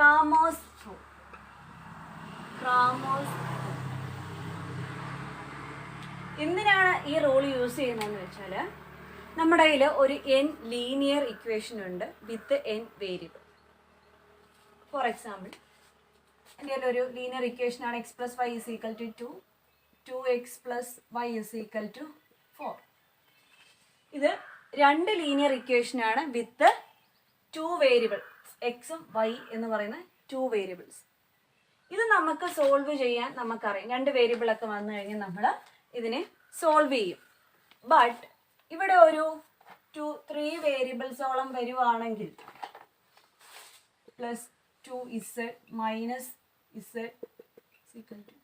ക്രാമോസ് എന്തിനാണ് ഈ rule use ചെയ്യുന്നതെന്ന് വെച്ചാൽ നമ്മുടെ കയ്യിൽ ഒരു എൻ ലീനിയർ ഇക്വേഷൻ ഉണ്ട് with N variable for example എന്റെ കയ്യിൽ ഒരു ലീനിയർ ഇക്വേഷൻ ആണ് X plus Y is equal to two two X plus Y is equal to four ഇത് രണ്ട് ലീനിയർ ഇക്വേഷനാണ് വിത്ത് ടു വേരിയബിൾ എക്സും വൈ എന്ന് പറയുന്ന ടു വേരിയബിൾസ് ഇത് നമുക്ക് സോൾവ് ചെയ്യാൻ നമുക്കറിയാം. രണ്ട് വേരിയബിൾ ഒക്കെ വന്നു കഴിഞ്ഞാൽ നമ്മൾ ഇതിനെ സോൾവ് ചെയ്യും. ബട്ട് ഇവിടെ ഒരു ടു ത്രീ വേരിയബിൾസോളം വരുവാണെങ്കിൽ plus two Z minus Z equal to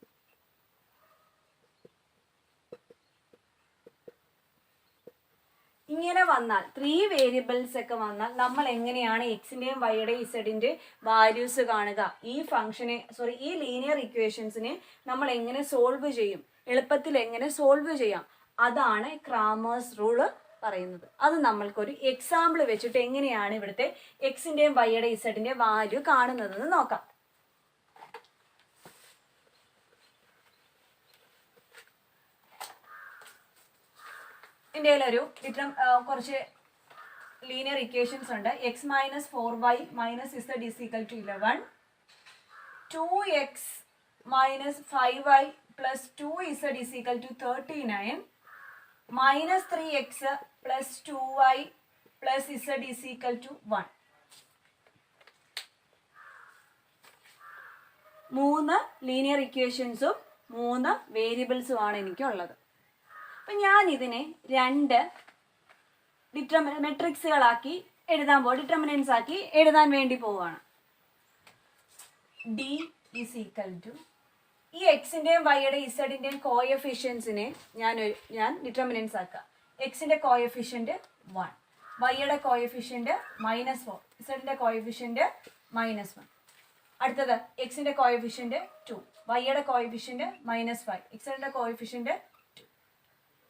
ഇങ്ങനെ വന്നാൽ ത്രീ വേരിയബിൾസ് ഒക്കെ വന്നാൽ നമ്മൾ എങ്ങനെയാണ് എക്സിന്റെയും വൈയുടെയും ഇസഡിന്റെ വാല്യൂസ് കാണുക? ഈ ഫംഗ്ഷനെ സോറി ഈ ലീനിയർ ഇക്വേഷൻസിനെ നമ്മൾ എങ്ങനെ സോൾവ് ചെയ്യും? എളുപ്പത്തിൽ എങ്ങനെ സോൾവ് ചെയ്യാം? അതാണ് ക്രാമേഴ്സ് റൂൾ പറയുന്നത്. അത് നമ്മൾക്കൊരു എക്സാമ്പിൾ വെച്ചിട്ട് എങ്ങനെയാണ് ഇവിടുത്തെ എക്സിന്റെയും വൈയുടെ ഇസഡിന്റെ വാല്യൂ കാണുന്നതെന്ന് നോക്കാം. എന്റെ ഇത്തരം കുറച്ച് ലീനിയർ ഇക്വേഷൻസ് ഉണ്ട്. X minus four Y minus Z equal to eleven two X minus five Y plus two Z is equal to thirty nine minus three X plus two Y plus Z is equal to one മൂന്ന് ലീനിയർ ഇക്വേഷൻസും മൂന്ന് വേരിയബിൾസും ആണ് എനിക്കുള്ളത്. അപ്പം ഞാൻ ഇതിനെ രണ്ട് ഡിറ്റർമി മെട്രിക്സുകളാക്കി എഴുതാൻ പോകും ഡിറ്റർമിനൻസ് ആക്കി എഴുതാൻ വേണ്ടി പോവുകയാണ് ഡി ഈസ് ഈക്വൽ ടു ഈ എക്സിന്റെയും വൈയുടെ ഇസഡിന്റെയും കോയഫിഷ്യൻസിനെ ഞാൻ ഞാൻ ഡിറ്റർമിനൻസ് ആക്കുക. എക്സിന്റെ കോയഫിഷ്യന്റ് വൺ വൈയുടെ കോയഫിഷ്യന്റ് മൈനസ് ഫോർ ഇസഡിന്റെ കോയഫിഷ്യന്റ് മൈനസ് വൺ അടുത്തത് എക്സിന്റെ കോയഫിഷ്യന്റ് ടു വൈയുടെ കോയഫിഷ്യന്റ് മൈനസ് ഫൈവ് എക്സിന്റെ കോയഫിഷ്യന്റ് ടു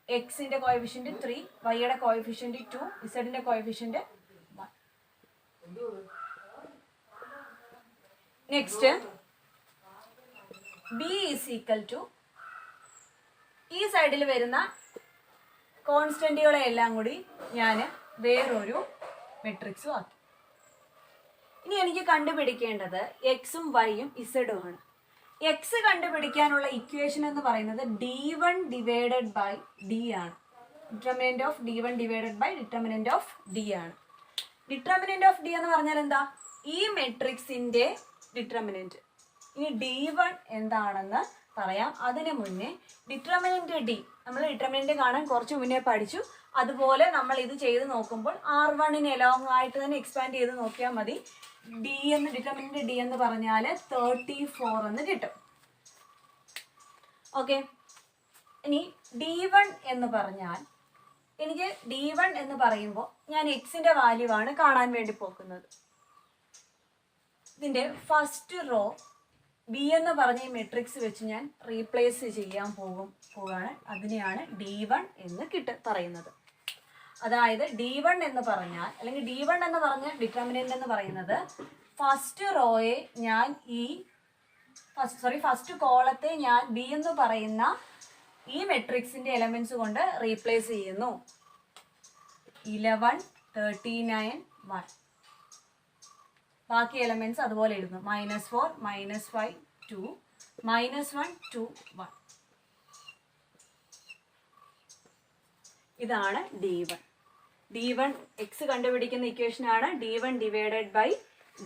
എക്സിന്റെ കോയഫിഷ്യന്റ് ത്രീ വൈയുടെ coefficient two ഇസഡിന്റെ coefficient one next B is equal to ഈ സൈഡിൽ വരുന്ന കോൺസ്റ്റന്റുകളെ എല്ലാം കൂടി ഞാൻ വേറൊരു മെട്രിക്സും ആക്കി. ഇനി എനിക്ക് കണ്ടുപിടിക്കേണ്ടത് എക്സും വൈയും ഇസഡും ആണ്. എക്സ് കണ്ടുപിടിക്കാനുള്ള ഇക്വേഷൻ എന്ന് പറയുന്നത് D one divided by D ആണ്. Determinant of D one divided by determinant of D ആണ്. ഡിറ്റർമിനന്റ് ഓഫ് ഡി എന്ന് പറഞ്ഞാൽ എന്താ? ഈ മെട്രിക്സിന്റെ ഡിറ്റർമിനന്റ് ഇനി ഡി വൺ എന്താണെന്ന് പറയാം. അതിനു മുന്നേ ഡിറ്റർമിനന്റ് ഡി നമ്മൾ ഡിറ്റർമിനന്റ് കാണാൻ കുറച്ച് മുന്നേ പഠിച്ചു. അതുപോലെ നമ്മൾ ഇത് ചെയ്ത് നോക്കുമ്പോൾ ആർ വണ്ണിന് എലോങ് ആയിട്ട് തന്നെ എക്സ്പാൻഡ് ചെയ്ത് നോക്കിയാൽ മതി. ഡി എന്ന് ഡിറ്റർമിനന്റ് ഡി എന്ന് പറഞ്ഞാൽ തേർട്ടി ഫോർ എന്ന് കിട്ടും. ഓക്കെ ഇനി ഡി വൺ എന്ന് പറഞ്ഞാൽ എനിക്ക് ഡി വൺ എന്ന് പറയുമ്പോൾ ഞാൻ എക്സിന്റെ വാല്യൂ ആണ് കാണാൻ വേണ്ടി പോക്കുന്നത് ഇതിന്റെ ഫസ്റ്റ് റോ ബി എന്ന് പറഞ്ഞ മെട്രിക്സ് വെച്ച് ഞാൻ റീപ്ലേസ് ചെയ്യാൻ പോകും പോവുകയാണ്. അതിനെയാണ് ഡി വൺ എന്ന് കിട്ട പറയുന്നത്. അതായത് ഡി വൺ എന്ന് പറഞ്ഞാൽ അല്ലെങ്കിൽ ഡി വൺ എന്ന് പറഞ്ഞ ഡിറ്റർമിനന്റ് എന്ന് പറയുന്നത് ഫസ്റ്റ് റോയെ ഞാൻ ഈ ഫസ്റ്റ് സോറി ഫസ്റ്റ് കോളത്തെ ഞാൻ ബി എന്ന് പറയുന്ന ഈ മെട്രിക്സിന്റെ എലമെന്റ്സ് കൊണ്ട് റീപ്ലേസ് ചെയ്യുന്നു. ഇലവൺ തേർട്ടി നയൻ വൺ ബാക്കി എലമെന്റ്സ് അതുപോലെ എഴുതുന്നു minus four minus five two minus one two one ഇതാണ് D one D one X കണ്ടുപിടിക്കുന്ന ഇക്വേഷനാണ് D one divided by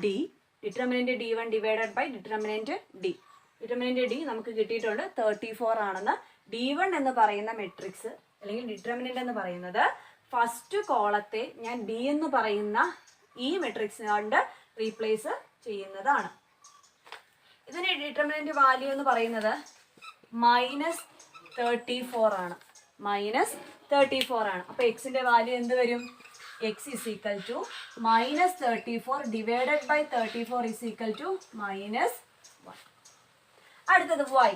D determinant D one divided by determinant D determinant D നമുക്ക് കിട്ടിയിട്ടുണ്ട് thirty four ആണെന്ന്. D one എന്ന് പറയുന്ന matrix അല്ലെങ്കിൽ determinant എന്ന് പറയുന്നത് ഫസ്റ്റ് കോളത്തെ ഞാൻ ഡി എന്ന് പറയുന്ന ഈ മെട്രിക്സ് കൊണ്ട് റീപ്ലേസ് ചെയ്യുന്നതാണ്. ഇതിന് ഡിറ്റർമിനന്റ് വാല്യൂ എന്ന് പറയുന്നത് മൈനസ് തേർട്ടി ഫോർ ആണ്. മൈനസ് തേർട്ടി ഫോർ ആണ് അപ്പോൾ എക്സിന്റെ വാല്യൂ എന്ത് വരും? X is equal to minus thirty four divided by thirty four is equal to minus one അടുത്തത് Y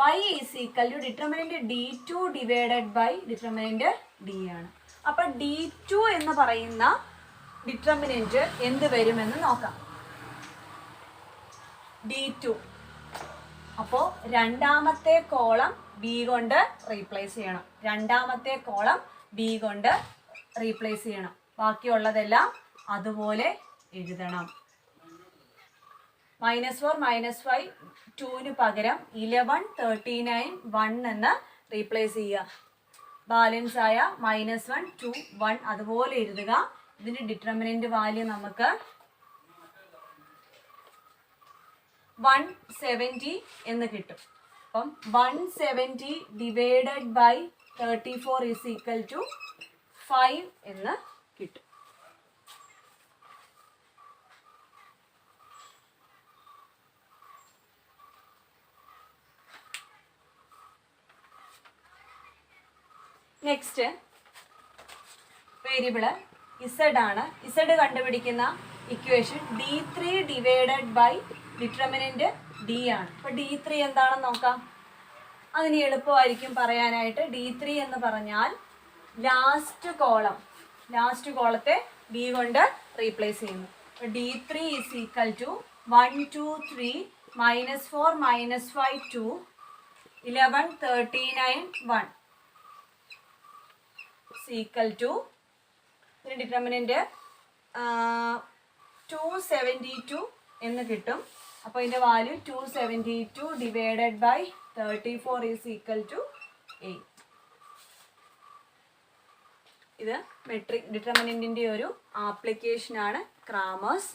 Y is equal to determinant D two divided by determinant D ആണ്. അപ്പൊ D to എന്ന് പറയുന്ന determinant എന്ത് വരുമെന്ന് നോക്കാം. D to അപ്പോൾ രണ്ടാമത്തെ കോളം ബി കൊണ്ട് റീപ്ലേസ് ചെയ്യണം. രണ്ടാമത്തെ കോളം ബി കൊണ്ട് റീപ്ലേസ് ചെയ്യണം. ബാക്കിയുള്ളതെല്ലാം അതുപോലെ എഴുതണം. മൈനസ് ഫോർ മൈനസ് ഫൈവ് ടുവിന് പകരം ഇലവൻ തേർട്ടി നയൻ വൺ എന്ന് റീപ്ലേസ് ചെയ്യുക. ബാലൻസ് ആയ മൈനസ് വൺ ടു വൺ അതുപോലെ എഴുതുക. ഇതിന്റെ ഡിറ്റർമിനന്റ് വാല്യൂ നമുക്ക് വൺ സെവന്റി എന്ന് കിട്ടും. അപ്പം one seventy divided by thirty four is equal to five എന്ന് കിട്ടും. നെക്സ്റ്റ് വേരിയബിൾ ഇസഡ് ആണ്. ഇസഡ് കണ്ടുപിടിക്കുന്ന equation D three divided by determinant D ആണ്. അപ്പൊ ഡി ത്രീ എന്താണെന്ന് നോക്കാം. അതിന് എളുപ്പമായിരിക്കും പറയാനായിട്ട് ഡി ത്രീ എന്ന് പറഞ്ഞാൽ ലാസ്റ്റ് കോളം ലാസ്റ്റ് കോളത്തെ ബി കൊണ്ട് റീപ്ലേസ് ചെയ്യുന്നു. D three is equal to one two three minus four minus five two eleven thirty nine one Z equal to ഇതിന് ഡിറ്റർമിനന്റ് ടു സെവന്റി ടു എന്ന് കിട്ടും. അപ്പോൾ ഇതിന്റെ value two seventy two divided by thirty four is equal to eight ഇത് matrix ഡിറ്റർമിനന്റിന്റെ ഒരു ആപ്ലിക്കേഷനാണ് Cramer's